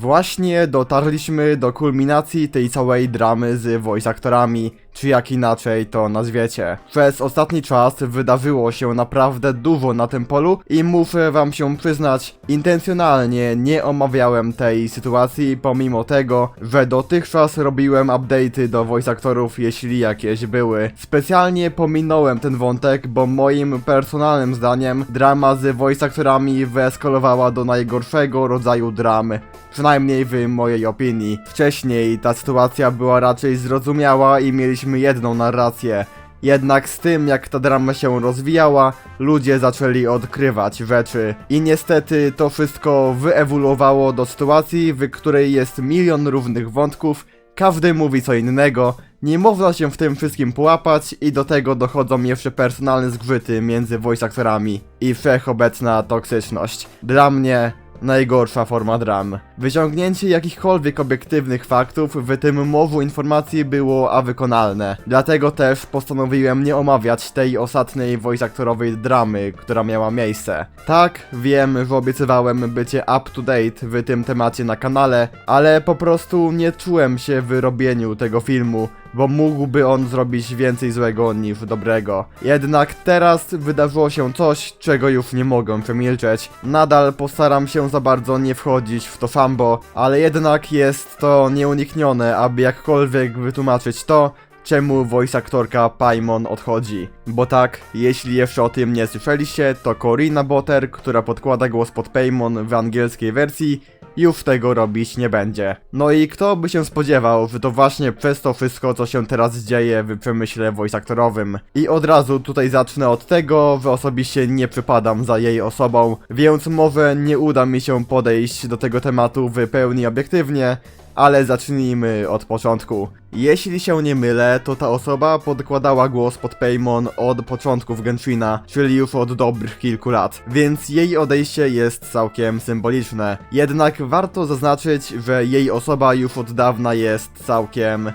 Właśnie dotarliśmy do kulminacji tej całej dramy z voice aktorami, czy jak inaczej to nazwiecie. Przez ostatni czas wydarzyło się naprawdę dużo na tym polu i muszę wam się przyznać, intencjonalnie nie omawiałem tej sytuacji pomimo tego, że dotychczas robiłem update'y do voice aktorów jeśli jakieś były. Specjalnie pominąłem ten wątek, bo moim personalnym zdaniem drama z voice aktorami wyeskalowała do najgorszego rodzaju dramy. Przynajmniej w mojej opinii. Wcześniej ta sytuacja była raczej zrozumiała i mieliśmy jedną narrację. Jednak z tym jak ta drama się rozwijała, ludzie zaczęli odkrywać rzeczy. I niestety to wszystko wyewoluowało do sytuacji, w której jest milion różnych wątków, każdy mówi co innego, nie można się w tym wszystkim połapać i do tego dochodzą jeszcze personalne zgrzyty między voice aktorami i wszechobecna toksyczność. Dla mnie najgorsza forma dram. Wyciągnięcie jakichkolwiek obiektywnych faktów w tym morzu informacji było a wykonalne. Dlatego też postanowiłem nie omawiać tej ostatniej voice aktorowej dramy, która miała miejsce. Tak, wiem, że obiecywałem bycie up to date w tym temacie na kanale, ale po prostu nie czułem się w robieniu tego filmu, bo mógłby on zrobić więcej złego niż dobrego. Jednak teraz wydarzyło się coś, czego już nie mogę przemilczeć. Nadal postaram się za bardzo nie wchodzić w to fambo, ale jednak jest to nieuniknione, aby jakkolwiek wytłumaczyć to, czemu voice aktorka Paimon odchodzi. Bo tak, jeśli jeszcze o tym nie słyszeliście, to Corina Botter, która podkłada głos pod Paimon w angielskiej wersji, już tego robić nie będzie. No i kto by się spodziewał, że to właśnie przez to wszystko, co się teraz dzieje w przemyśle voice aktorowym. I od razu tutaj zacznę od tego, że osobiście nie przypadam za jej osobą, więc może nie uda mi się podejść do tego tematu w pełni obiektywnie, ale zacznijmy od początku. Jeśli się nie mylę, to ta osoba podkładała głos pod Paymon od początków Genshina, czyli już od dobrych kilku lat, więc jej odejście jest całkiem symboliczne. Jednak warto zaznaczyć, że jej osoba już od dawna jest całkiem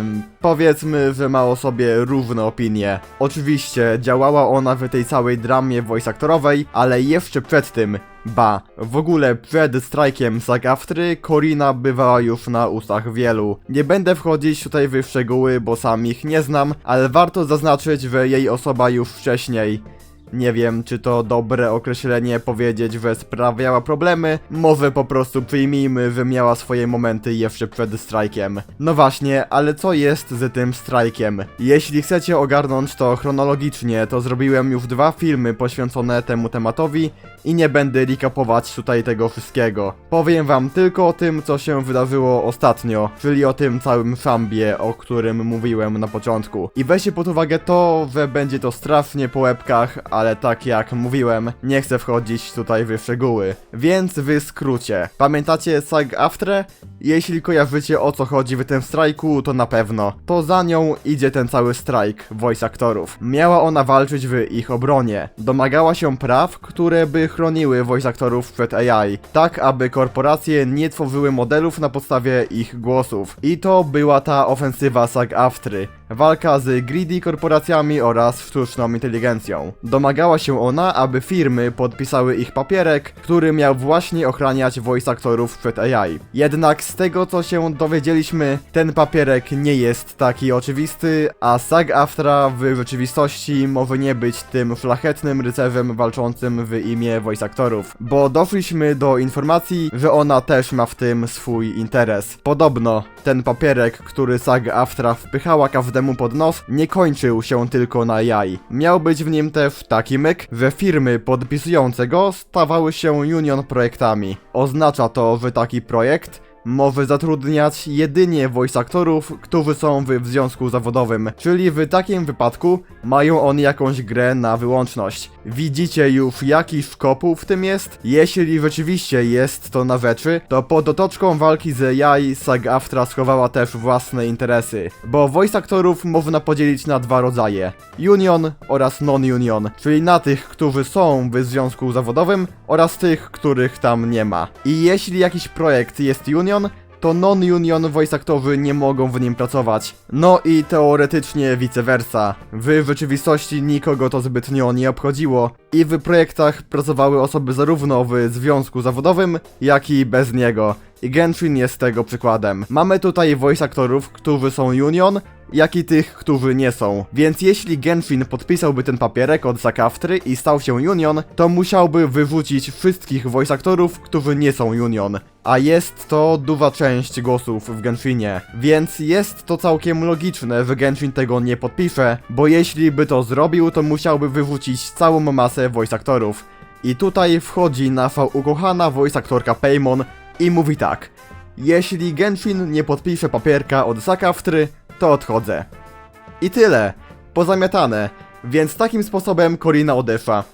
Ym, powiedzmy, że ma o sobie równe opinie. Oczywiście działała ona w tej całej dramie voice aktorowej, ale jeszcze przed tym, ba, w ogóle przed strajkiem SAG-AFTRY Corina bywała już na ustach wielu. Nie będę wchodzić tutaj w szczegóły, bo sam ich nie znam, ale warto zaznaczyć, że jej osoba już wcześniej nie wiem, czy to dobre określenie powiedzieć, że sprawiała problemy. Może po prostu przyjmijmy, że miała swoje momenty jeszcze przed strajkiem. No właśnie, ale co jest z tym strajkiem? Jeśli chcecie ogarnąć to chronologicznie, to zrobiłem już dwa filmy poświęcone temu tematowi i nie będę recapować tutaj tego wszystkiego. Powiem wam tylko o tym, co się wydarzyło ostatnio, czyli o tym całym szambie, o którym mówiłem na początku. I weźcie pod uwagę to, że będzie to strasznie po łebkach, ale tak jak mówiłem, nie chcę wchodzić tutaj w szczegóły. Więc w skrócie. Pamiętacie SAG Aftre? Jeśli kojarzycie o co chodzi w tym strajku, to na pewno. To za nią idzie ten cały strajk voice aktorów. Miała ona walczyć w ich obronie. Domagała się praw, które by chroniły voice aktorów przed AI. Tak, aby korporacje nie tworzyły modelów na podstawie ich głosów. I to była ta ofensywa SAG Aftry. Walka z greedy korporacjami oraz sztuczną inteligencją. Się ona, aby firmy podpisały ich papierek, który miał właśnie ochraniać voice aktorów przed AI. Jednak z tego co się dowiedzieliśmy, ten papierek nie jest taki oczywisty, a SAG-AFTRA w rzeczywistości może nie być tym szlachetnym rycerzem walczącym w imię voice aktorów, bo doszliśmy do informacji, że ona też ma w tym swój interes. Podobno ten papierek, który SAG-AFTRA wpychała każdemu pod nos, nie kończył się tylko na jaj. Miał być w nim też taki myk, że firmy podpisujące go stawały się union projektami. Oznacza to, że taki projekt może zatrudniać jedynie voice aktorów, którzy są w związku zawodowym, czyli w takim wypadku mają oni jakąś grę na wyłączność. Widzicie już jaki szkopuł w tym jest? Jeśli rzeczywiście jest to na rzeczy, to pod otoczką walki z jaj SAG-AFTRA schowała też własne interesy, bo voice aktorów można podzielić na dwa rodzaje. Union oraz non-union, czyli na tych, którzy są w związku zawodowym oraz tych, których tam nie ma. I jeśli jakiś projekt jest union, to non-union voice aktorzy nie mogą w nim pracować. No i teoretycznie vice versa. W rzeczywistości nikogo to zbytnio nie obchodziło i w projektach pracowały osoby zarówno w związku zawodowym, jak i bez niego. I Genshin jest tego przykładem. Mamy tutaj voice aktorów, którzy są union, jak i tych, którzy nie są. Więc jeśli Genshin podpisałby ten papierek od Zakaftry i stał się Union, to musiałby wyrzucić wszystkich voice aktorów, którzy nie są Union. A jest to duża część głosów w Genshinie. Więc jest to całkiem logiczne, że Genshin tego nie podpisze, bo jeśli by to zrobił, to musiałby wyrzucić całą masę voice aktorów. I tutaj wchodzi nasza ukochana voice aktorka Paymon i mówi tak. Jeśli Genshin nie podpisze papierka od Zakaftry, to odchodzę. I tyle. Pozamiatane. Więc takim sposobem Korina odeszła.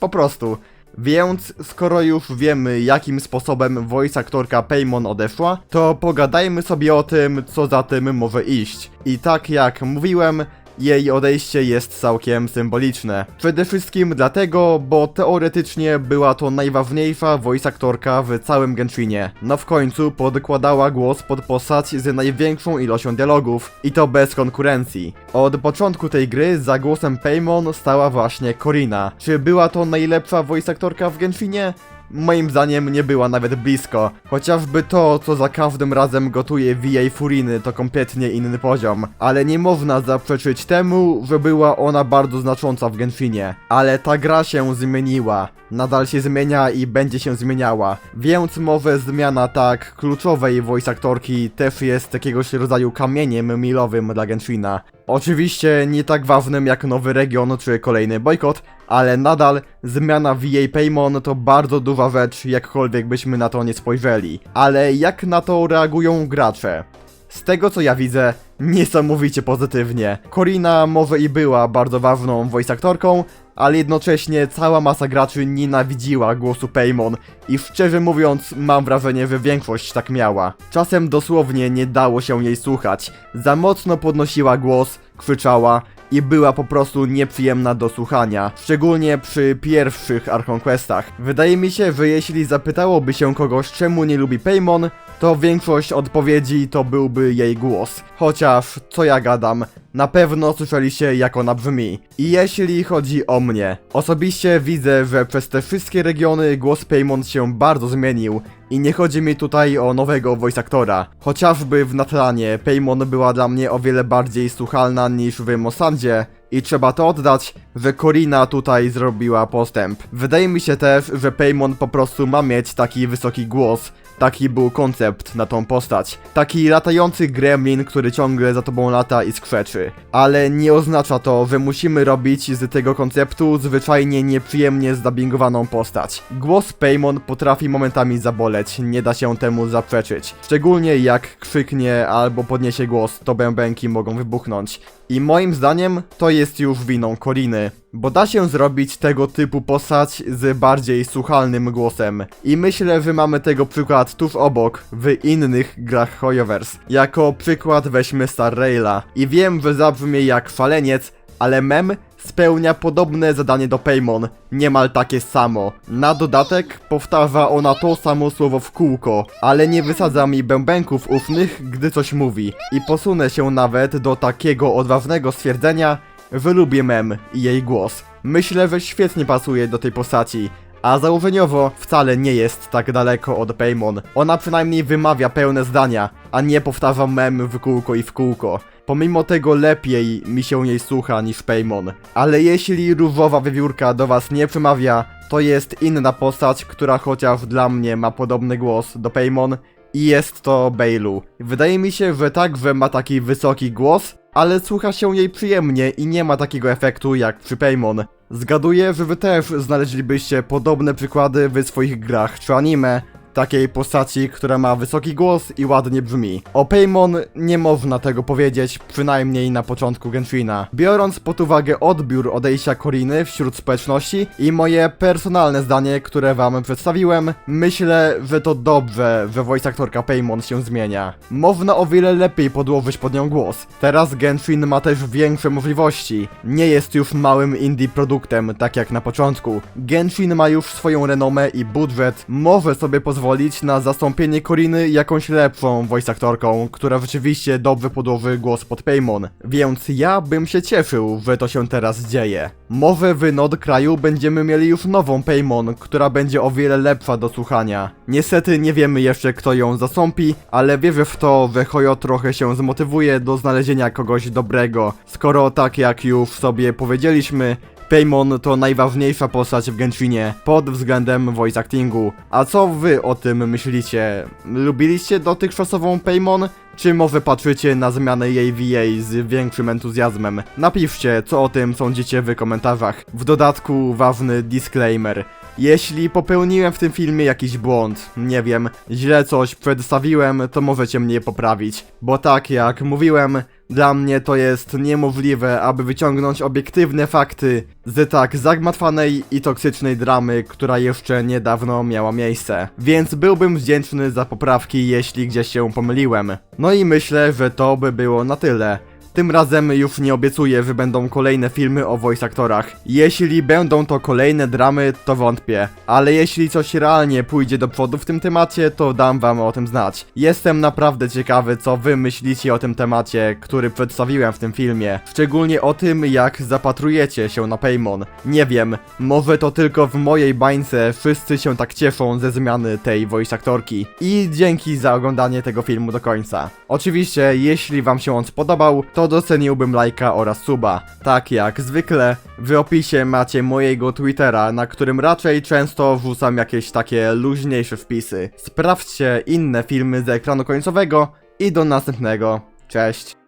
Po prostu. Więc skoro już wiemy jakim sposobem voice aktorka Paymon odeszła, to pogadajmy sobie o tym, co za tym może iść. I tak jak mówiłem, jej odejście jest całkiem symboliczne. Przede wszystkim dlatego, bo teoretycznie była to najważniejsza voice aktorka w całym Genshinie. No w końcu podkładała głos pod postać z największą ilością dialogów i to bez konkurencji. Od początku tej gry za głosem Paymon stała właśnie Korina. Czy była to najlepsza voice aktorka w Genshinie? Moim zdaniem nie była nawet blisko. Chociażby to, co za każdym razem gotuje VA Furiny, to kompletnie inny poziom. Ale nie można zaprzeczyć temu, że była ona bardzo znacząca w Genshinie. Ale ta gra się zmieniła. Nadal się zmienia i będzie się zmieniała. Więc może zmiana tak kluczowej voice aktorki też jest jakiegoś rodzaju kamieniem milowym dla Genshina. Oczywiście nie tak ważnym jak nowy region czy kolejny bojkot, ale nadal zmiana VA Paymon to bardzo duża rzecz, jakkolwiek byśmy na to nie spojrzeli. Ale jak na to reagują gracze? Z tego co ja widzę, niesamowicie pozytywnie. Korina może i była bardzo ważną voice aktorką, ale jednocześnie cała masa graczy nienawidziła głosu Paymon i szczerze mówiąc mam wrażenie, że większość tak miała. Czasem dosłownie nie dało się jej słuchać. Za mocno podnosiła głos, krzyczała i była po prostu nieprzyjemna do słuchania, szczególnie przy pierwszych Archon Questach. Wydaje mi się, że jeśli zapytałoby się kogoś czemu nie lubi Paymon, to większość odpowiedzi to byłby jej głos. Chociaż, co ja gadam, na pewno słyszeliście jak ona brzmi. I jeśli chodzi o mnie, osobiście widzę, że przez te wszystkie regiony głos Paymon się bardzo zmienił i nie chodzi mi tutaj o nowego voice aktora. Chociażby w Natlanie Paymon była dla mnie o wiele bardziej słuchalna niż w Mosandzie i trzeba to oddać, że Korina tutaj zrobiła postęp. Wydaje mi się też, że Paymon po prostu ma mieć taki wysoki głos, Taki był koncept na tą postać. Taki latający gremlin, który ciągle za tobą lata i skrzeczy. Ale nie oznacza to, że musimy robić z tego konceptu zwyczajnie nieprzyjemnie zdubbingowaną postać. Głos Paymon potrafi momentami zaboleć, nie da się temu zaprzeczyć. Szczególnie jak krzyknie albo podniesie głos, to bębenki mogą wybuchnąć. I moim zdaniem to jest już winą Koriny. Bo da się zrobić tego typu postać z bardziej słuchalnym głosem. I myślę, że mamy tego przykład tuż obok, w innych grach Hoyoverse. Jako przykład weźmy Star Raila. I wiem, że zabrzmie jak faleniec, ale mem spełnia podobne zadanie do Paymon, niemal takie samo. Na dodatek powtarza ona to samo słowo w kółko, ale nie wysadza mi bębenków ufnych, gdy coś mówi. I posunę się nawet do takiego odważnego stwierdzenia, że lubię mem i jej głos. Myślę, że świetnie pasuje do tej postaci. A założeniowo wcale nie jest tak daleko od Paymon. Ona przynajmniej wymawia pełne zdania, a nie powtarza mem w kółko i w kółko. Pomimo tego lepiej mi się jej słucha niż Paymon. Ale jeśli różowa wiewiórka do was nie przemawia, to jest inna postać, która chociaż dla mnie ma podobny głos do Paymon i jest to Bailu. Wydaje mi się, że także ma taki wysoki głos, ale słucha się jej przyjemnie i nie ma takiego efektu jak przy Paymon. Zgaduję, że wy też znaleźlibyście podobne przykłady w swoich grach czy anime, takiej postaci, która ma wysoki głos i ładnie brzmi. O Paymon nie można tego powiedzieć, przynajmniej na początku Genshina. Biorąc pod uwagę odbiór odejścia Koriny wśród społeczności i moje personalne zdanie, które wam przedstawiłem, myślę, że to dobrze, że voice aktorka Paymon się zmienia. Można o wiele lepiej podłożyć pod nią głos. Teraz Genshin ma też większe możliwości. Nie jest już małym indie produktem, tak jak na początku. Genshin ma już swoją renomę i budżet, może sobie pozwolić pozwolić na zastąpienie Koriny jakąś lepszą voice aktorką, która rzeczywiście dobrze podłoży głos pod Paymon. Więc ja bym się cieszył, że to się teraz dzieje. Może w Nod kraju będziemy mieli już nową Paymon, która będzie o wiele lepsza do słuchania. Niestety nie wiemy jeszcze kto ją zastąpi, ale wierzę w to, że Hoyo trochę się zmotywuje do znalezienia kogoś dobrego, skoro tak jak już sobie powiedzieliśmy, Paymon to najważniejsza postać w Genshinie pod względem voice actingu. A co wy o tym myślicie? Lubiliście dotychczasową Paymon? Czy może patrzycie na zmianę jej VA z większym entuzjazmem? Napiszcie, co o tym sądzicie w komentarzach. W dodatku ważny disclaimer. Jeśli popełniłem w tym filmie jakiś błąd, nie wiem, źle coś przedstawiłem, to możecie mnie poprawić. Bo tak jak mówiłem, dla mnie to jest niemożliwe, aby wyciągnąć obiektywne fakty z tak zagmatwanej i toksycznej dramy, która jeszcze niedawno miała miejsce. Więc byłbym wdzięczny za poprawki, jeśli gdzieś się pomyliłem. No i myślę, że to by było na tyle. Tym razem już nie obiecuję, że będą kolejne filmy o voice aktorach. Jeśli będą to kolejne dramy, to wątpię. Ale jeśli coś realnie pójdzie do przodu w tym temacie, to dam wam o tym znać. Jestem naprawdę ciekawy, co wy myślicie o tym temacie, który przedstawiłem w tym filmie. Szczególnie o tym, jak zapatrujecie się na Paymon. Nie wiem, może to tylko w mojej bańce wszyscy się tak cieszą ze zmiany tej voice aktorki. I dzięki za oglądanie tego filmu do końca. Oczywiście, jeśli wam się on spodobał, doceniłbym lajka oraz suba. Tak jak zwykle, w opisie macie mojego Twittera, na którym raczej często wrzucam jakieś takie luźniejsze wpisy. Sprawdźcie inne filmy z ekranu końcowego i do następnego. Cześć.